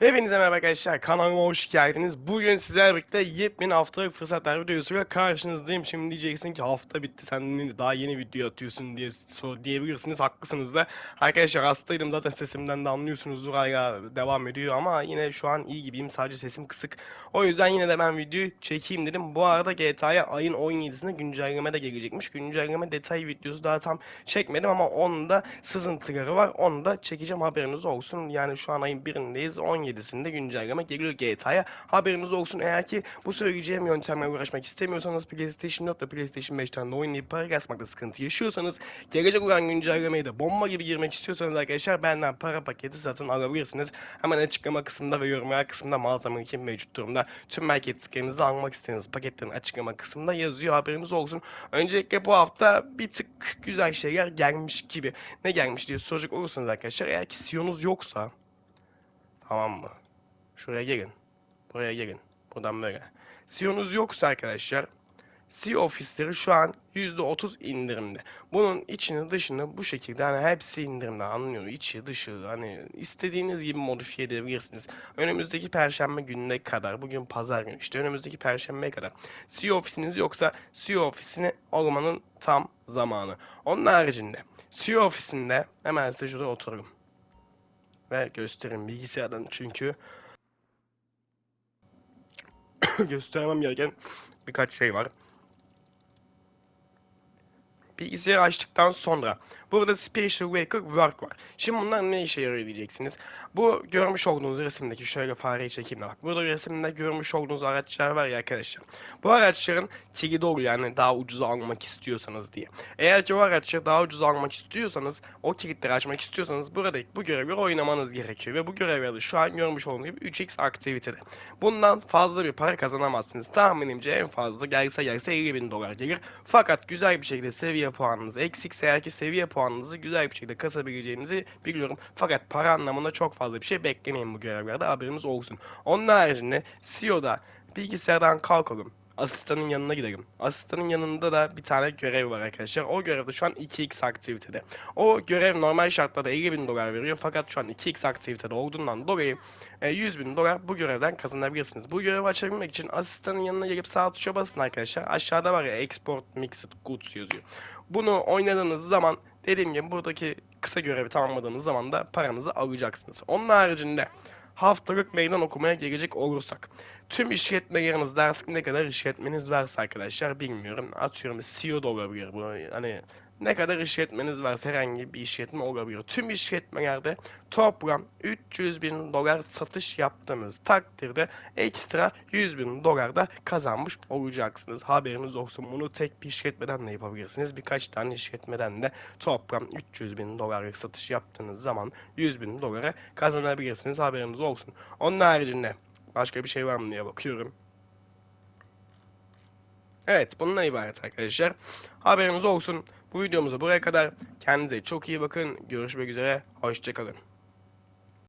Hepinize merhaba arkadaşlar kanalıma hoş geldiniz. Bugün sizlerle birlikte yepyeni haftalık fırsatlar videosuyla karşınızdayım. Şimdi diyeceksin ki hafta bitti sen daha yeni video atıyorsun diye sor diyebilirsiniz. Haklısınız da. Arkadaşlar hastaydım zaten sesimden de anlıyorsunuzdur hala devam ediyor ama yine şu an iyi gibiyim sadece sesim kısık. O yüzden yine de ben videoyu çekeyim dedim. Bu arada GTA'ya ayın 17'sinde güncelleme de gelecekmiş. Güncelleme detay videosu daha tam çekmedim ama onun da sızıntıları var. Onu da çekeceğim haberiniz olsun. Yani şu an ayın 1'indeyiz. 17'sinde güncelleme geliyor GTA'ya. Haberiniz olsun. Eğer ki bu söyleyeceğim yöntemle uğraşmak istemiyorsanız PlayStation 4 ve PlayStation 5'ten de oynayıp para kasmakta sıkıntı yaşıyorsanız gelecek olan güncellemeye de bomba gibi girmek istiyorsanız arkadaşlar benden para paketi satın alabilirsiniz. Hemen açıklama kısmında ve yorumlar kısmında mağazamın için mevcut durumda. Tüm marketlerinizi almak istediğiniz paketlerin açıklama kısmında yazıyor haberiniz olsun. Öncelikle bu hafta bir tık güzel şeyler gelmiş gibi. Ne gelmiş diye soracak olursanız arkadaşlar eğer ki Sion'uz yoksa Tamam mı? Şuraya gelin. Buraya gelin. Buradan böyle. Siyonuz yoksa arkadaşlar Sea ofisleri şu an %30 indirimde. Bunun içini dışını bu şekilde hani hepsi indirimde anlıyor. İçi dışı hani istediğiniz gibi modifiye edebilirsiniz. Önümüzdeki perşembe gününe kadar bugün pazar günü işte önümüzdeki perşembeye kadar Sea ofisiniz yoksa Sea ofisini almanın tam zamanı. Onun haricinde Sea ofisinde hemen size şurada oturalım ve gösterin bilgisayardan çünkü göstermem gereken birkaç şey var. Bilgisayarı açtıktan sonra burada Spatial Vehicle Work var. Şimdi bunlar ne işe yarıyor diyeceksiniz. Bu görmüş olduğunuz resimdeki şöyle fareyi çekeyim de bak. Burada resimde görmüş olduğunuz araçlar var ya arkadaşlar. Bu araçların kilidi oluyor yani daha ucuza almak istiyorsanız diye. Eğer ki o araçları daha ucuza almak istiyorsanız o kilitleri açmak istiyorsanız burada bu görevleri oynamanız gerekiyor. Ve bu görevleri şu an görmüş olduğunuz gibi 3x aktivitede. Bundan fazla bir para kazanamazsınız. Tahminimce en fazla gelse gelse 50 bin dolar gelir. Fakat güzel bir şekilde seviye puanınız eksikse eğer ki seviye puanınızı güzel bir şekilde kasabileceğinizi biliyorum. Fakat para anlamında çok fazla bir şey beklemeyin bu görevlerde haberiniz olsun. Onun haricinde CEO'da bilgisayardan kalkalım. Asistanın yanına gidelim. Asistanın yanında da bir tane görev var arkadaşlar. O görevde şu an 2x aktivitede. O görev normal şartlarda 50 bin dolar veriyor. Fakat şu an 2x aktivitede olduğundan dolayı 100 bin dolar bu görevden kazanabilirsiniz. Bu görevi açabilmek için asistanın yanına gelip sağ tuşa basın arkadaşlar. Aşağıda var ya Export Mixed Goods yazıyor. Bunu oynadığınız zaman dediğim gibi buradaki kısa görevi tamamladığınız zaman da paranızı alacaksınız. Onun haricinde haftalık meydan okumaya gelecek olursak. Tüm işletmelerinizde artık ne kadar işletmeniz varsa arkadaşlar bilmiyorum. Atıyorum CEO da olabilir bu. Hani ne kadar işletmeniz varsa herhangi bir işletme olabilir. Tüm işletmelerde toplam 300 bin dolar satış yaptığınız takdirde ekstra 100 bin dolar da kazanmış olacaksınız. Haberiniz olsun. Bunu tek bir işletmeden de yapabilirsiniz. Birkaç tane işletmeden de toplam 300 bin dolarlık satış yaptığınız zaman 100 bin dolara kazanabilirsiniz. Haberiniz olsun. Onun haricinde başka bir şey var mı diye bakıyorum. Evet bundan ibaret arkadaşlar. Haberiniz olsun. Bu videomuzda buraya kadar. Kendinize çok iyi bakın. Görüşmek üzere. Hoşçakalın.